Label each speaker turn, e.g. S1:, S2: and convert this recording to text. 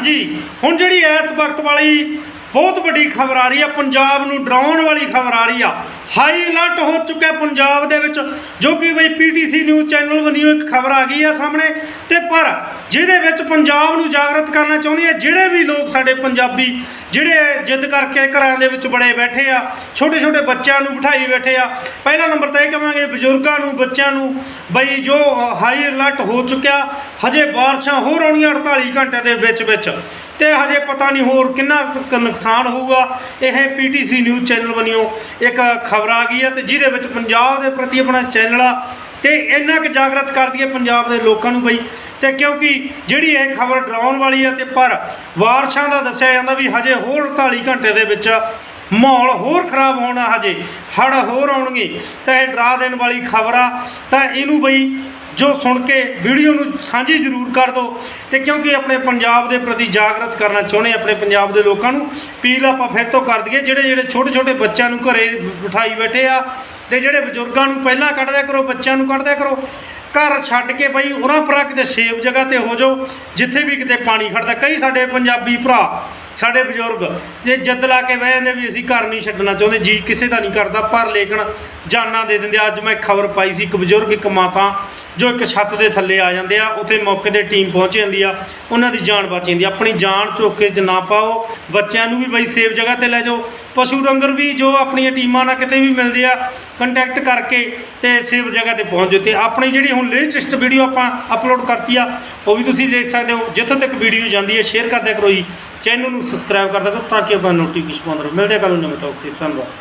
S1: ਹਾਂਜੀ, ਹੁਣ ਜਿਹੜੀ ਇਸ ਵਕਤ ਵਾਲੀ ਬਹੁਤ ਵੱਡੀ ਖਬਰ ਆ ਰਹੀ ਆ, ਪੰਜਾਬ ਨੂੰ ਡਰਾਉਣ ਵਾਲੀ ਖਬਰ ਆ ਰਹੀ ਆ। ਹਾਈ ਅਲਰਟ ਹੋ ਚੁੱਕਿਆ ਪੰਜਾਬ ਦੇ ਵਿੱਚ, ਜੋ ਕਿ ਬਈ ਪੀਟੀਸੀ ਨਿਊਜ਼ ਚੈਨਲ ਵੱਲੋਂ ਇੱਕ ਖਬਰ ਆ ਗਈ ਆ ਸਾਹਮਣੇ। ਤੇ ਪਰ ਜਿਹਦੇ ਵਿੱਚ ਪੰਜਾਬ ਨੂੰ ਜਾਗਰਤ ਕਰਨਾ ਚਾਹੁੰਦੇ ਆ, ਜਿਹੜੇ ਵੀ ਲੋਕ ਸਾਡੇ ਪੰਜਾਬੀ ਜਿਹੜੇ ਜਿੱਦ ਕਰਕੇ ਘਰਾਂ ਦੇ ਵਿੱਚ ਬੜੇ ਬੈਠੇ ਆ ਛੋਟੇ ਛੋਟੇ ਬੱਚਿਆਂ ਨੂੰ ਬਿਠਾਈ ਬੈਠੇ ਆ। ਪਹਿਲਾ ਨੰਬਰ ਤਾਂ ਇਹ ਕਹਾਂਗੇ ਬਜ਼ੁਰਗਾਂ ਨੂੰ, ਬੱਚਿਆਂ ਨੂੰ, ਬਈ ਜੋ ਹਾਈ ਅਲਰਟ ਹੋ ਚੁੱਕਿਆ, ਹਜੇ ਬਾਰਿਸ਼ਾਂ ਹੋਰ ਆਉਣੀਆਂ 48 ਘੰਟੇ ਦੇ ਵਿੱਚ ਵਿੱਚ। ਤੇ ਹਜੇ ਪਤਾ ਨਹੀਂ ਹੋਰ ਕਿੰਨਾ ਕੁ ਨੁਕਸਾਨ ਹੋਊਗਾ। ਇਹ ਪੀਟੀਸੀ ਨਿਊਜ਼ ਚੈਨਲ ਵੱਲੋਂ ਇੱਕ ਖਬਰ ਆ ਗਈ ਹੈ ਤੇ ਜਿਹਦੇ ਵਿੱਚ ਪੰਜਾਬ ਦੇ ਪ੍ਰਤੀ ਆਪਣਾ ਚੈਨਲ ਆ। ਤੇ ਇੰਨਾ ਕੁ ਜਾਗਰਤ ਕਰਦੀ ਹੈ ਪੰਜਾਬ ਦੇ ਲੋਕਾਂ ਨੂੰ ਬਈ ਤੇ ਕਿਉਂਕਿ ਜਿਹੜੀ ਇਹ ਖਬਰ ਡਰਾਉਣ ਵਾਲੀ ਹੈ ਤੇ ਪਰ ਵਾਰਸ਼ਾਂ ਦਾ ਦੱਸਿਆ ਜਾਂਦਾ ਵੀ ਹਜੇ ਹੋਰ 48 ਘੰਟੇ ਦੇ ਵਿੱਚ ਮਾਹੌਲ ਹੋਰ ਖਰਾਬ ਹੋਣਾ ਹਜੇ ਹੜ ਹੋਰ ਆਉਣਗੇ। ਤਾਂ ਇਹ ਡਰਾ ਦੇਣ ਵਾਲੀ ਖਬਰ ਆ। ਤਾਂ ਇਹਨੂੰ ਬਈ ਜੋ ਸੁਣ ਕੇ ਵੀਡੀਓ ਨੂੰ ਸਾਂਝੀ ਜ਼ਰੂਰ ਕਰ ਦਿਓ। ਤੇ ਕਿਉਂਕਿ ਆਪਣੇ ਪੰਜਾਬ ਦੇ ਪ੍ਰਤੀ ਜਾਗਰਤ ਕਰਨਾ ਚਾਹੁੰਦੇ ਆਪਣੇ ਪੰਜਾਬ ਦੇ ਲੋਕਾਂ ਨੂੰ। ਅਪੀਲ ਆਪਾਂ ਫਿਰ ਤੋਂ ਕਰ ਦਈਏ ਜਿਹੜੇ ਜਿਹੜੇ ਛੋਟੇ ਛੋਟੇ ਬੱਚਿਆਂ ਨੂੰ ਘਰੇ ਬਿਠਾਈ ਬੈਠੇ ਆ ਤੇ ਜਿਹੜੇ ਬਜ਼ੁਰਗਾਂ ਨੂੰ ਪਹਿਲਾਂ ਕੱਢ ਕਰੋ, ਬੱਚਿਆਂ ਨੂੰ ਕੱਢ ਕਰੋ, ਘਰ ਛੱਡ ਕੇ ਬਈ ਉਹਨਾਂ ਪਰਾਂ ਕਿਤੇ ਸੇਫ ਜਗ੍ਹਾ ਤੇ ਹੋ ਜਾਓ, ਜਿੱਥੇ ਵੀ ਕਿਤੇ ਪਾਣੀ ਖੜਦਾ। ਕਈ ਸਾਡੇ ਪੰਜਾਬੀ ਭਰਾ, ਸਾਡੇ ਬਜ਼ੁਰਗ ਜੇ ਜਿੱਦ ਲਾ ਕੇ ਬਹਿ ਜਾਂਦੇ ਵੀ ਅਸੀਂ ਘਰ ਨਹੀਂ ਛੱਡਣਾ ਚਾਹੁੰਦੇ, ਜੀ ਕਿਸੇ ਦਾ ਨਹੀਂ ਕਰਦਾ, ਪਰ ਲੇਕਿਨ ਜਾਨਾਂ ਦੇ ਦਿੰਦੇ ਅੱਜ ਮੈਂ ਖਬਰ ਪਾਈ ਸੀ, ਇੱਕ ਬਜ਼ੁਰਗ, ਇੱਕ ਮਾਤਾ, ਜੋ ਇੱਕ ਛੱਤ ਦੇ ਥੱਲੇ ਆ ਜਾਂਦੇ ਆ, ਉੱਥੇ ਮੌਕੇ ਤੇ ਟੀਮ ਪਹੁੰਚ ਜਾਂਦੀ ਆ, ਉਹਨਾਂ ਦੀ ਜਾਨ ਬਚ ਜਾਂਦੀ ਆ। ਆਪਣੀ ਜਾਨ ਝੋਕੇ 'ਚ ਨਾ ਪਾਓ ਬੱਚਿਆਂ ਨੂੰ ਵੀ ਬਈ ਸੇਫ ਜਗ੍ਹਾ ਤੇ ਲੈ ਜਾਓ। ਪਸ਼ੂ ਡੰਗਰ ਵੀ ਜੋ ਆਪਣੀਆਂ ਟੀਮਾਂ ਨਾਲ ਕਿਤੇ ਵੀ ਮਿਲਦੇ ਆ ਕੰਟੈਕਟ ਕਰਕੇ ਤੇ ਸੇਫ ਜਗ੍ਹਾ ਤੇ ਪਹੁੰਚ ਜਾਓ। ਤੇ ਆਪਣੀ ਜਿਹੜੀ ਹੁਣ ਲੇਟੈਸਟ ਵੀਡੀਓ ਆਪਾਂ ਅਪਲੋਡ ਕਰਤੀ ਆ, ਉਹ ਵੀ ਤੁਸੀਂ ਦੇਖ ਸਕਦੇ ਹੋ। ਜਿੱਥੋਂ ਤੱਕ ਵੀਡੀਓ ਜਾਂਦੀ ਹੈ ਸ਼ੇਅਰ ਕਰਦਿਆ ਕਰੋ ਜੀ। ਚੈਨਲ ਨੂੰ ਸਬਸਕ੍ਰਾਈਬ ਕਰਦਿਆ ਕਰੋ ਤਾਂ ਕਿ ਆਪਾਂ ਨੋਟੀਫਿਕੇਸ਼ਨ ਪਾਉਂਦੇ ਰਹੋ। ਮਿਲਦੇ ਆ ਕੱਲ੍ਹ ਨੂੰ ਨਵੇਂ ਟੌਪ ਤੇ। ਧੰਨਵਾਦ।